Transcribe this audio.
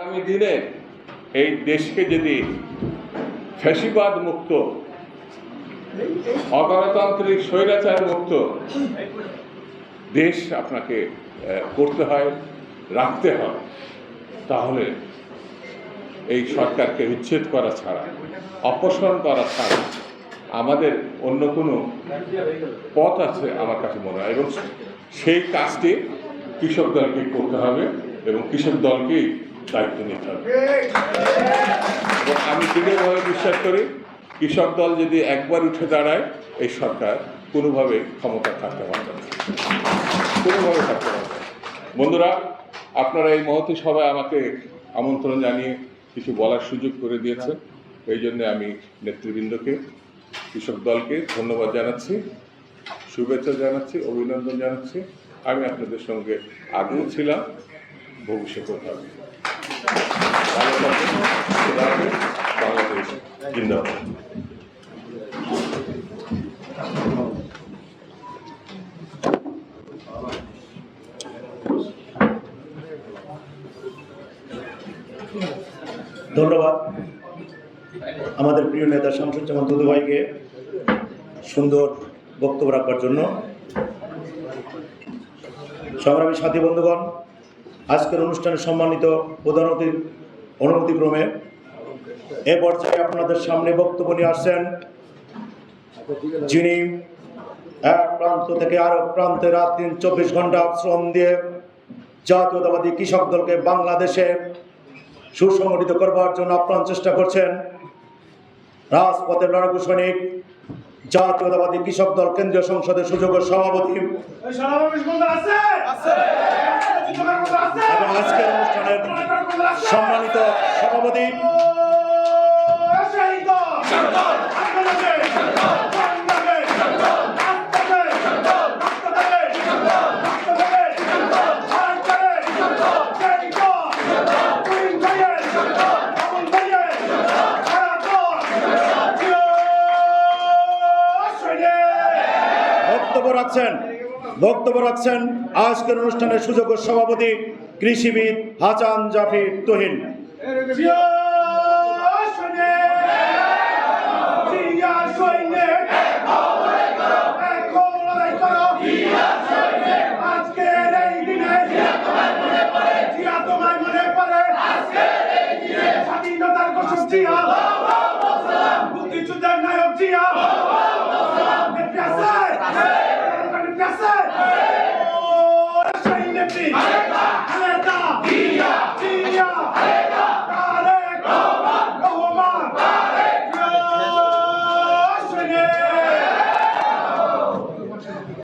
আগামী দিনে এই দেশকে যদি ফ্যাসিবাদ মুক্ত, অগণতান্ত্রিক স্বৈরাচার মুক্ত দেশ আপনাকে করতে হয়, রাখতে হয়, তাহলে এই সরকারকে উচ্ছেদ করা ছাড়া, অপসারণ করা ছাড়া আমাদের অন্য কোনো পথ আছে আমার কাছে মনে হয়। এবং সেই কাজটি কৃষক দলকে করতে হবে এবং কৃষক দলকেই দায়িত্ব নিতে হবে। এবং আমি দৃঢ়ভাবে বিশ্বাস করি, কৃষক দল যদি একবার উঠে দাঁড়ায়, এই সরকার কোনোভাবে ক্ষমতা থাকতে পারবে না। কোনোভাবে থাকতে পারবে বন্ধুরা, আপনারা এই মহতি সভায় আমাকে আমন্ত্রণ জানিয়ে কিছু বলার সুযোগ করে দিয়েছেন। এই জন্য আমি নেতৃবৃন্দকে, কৃষক দলকে ধন্যবাদ জানাচ্ছি, শুভেচ্ছা জানাচ্ছি, অভিনন্দন জানাচ্ছি। আমি আপনাদের সঙ্গে আগেও ছিলাম, ভবিষ্যতেও থাকবে। ধন্যবাদ। আমাদের প্রিয় নেতা শামসুজ্জামান দুদু ভাইকে সুন্দর বক্তব্য রাখবার জন্য। সংগ্রামী সাথী বন্ধুগণ আজকের অনুষ্ঠানে সম্মানিত প্রধান অনুমতিক্রমে এ পর্যায়ে আপনাদের সামনে বক্তব্য নিয়ে আসছেন যিনি এক প্রান্ত থেকে আরেক প্রান্তে রাত দিন চব্বিশ ঘণ্টা শ্রম দিয়ে জাতীয়তাবাদী কৃষক দলকে বাংলাদেশে সুসংগঠিত করবার জন্য আপ্রাণ চেষ্টা করছেন। রাজপথের লড়াকু সৈনিক জাতীয়তাবাদী কৃষক দল কেন্দ্রীয় সংসদের সুযোগ্য সভাপতি। এবং আজকের অনুষ্ঠানের সম্মানিত সভাপতি। বক্তব্য রাখছেন। বক্তব্য রাখছেন আজকের অনুষ্ঠানের সুযোগ্য সভাপতি কৃষিবিদ হাসান জাফির তহিন। স্বাধীনতার ঘোষণা বিএনপি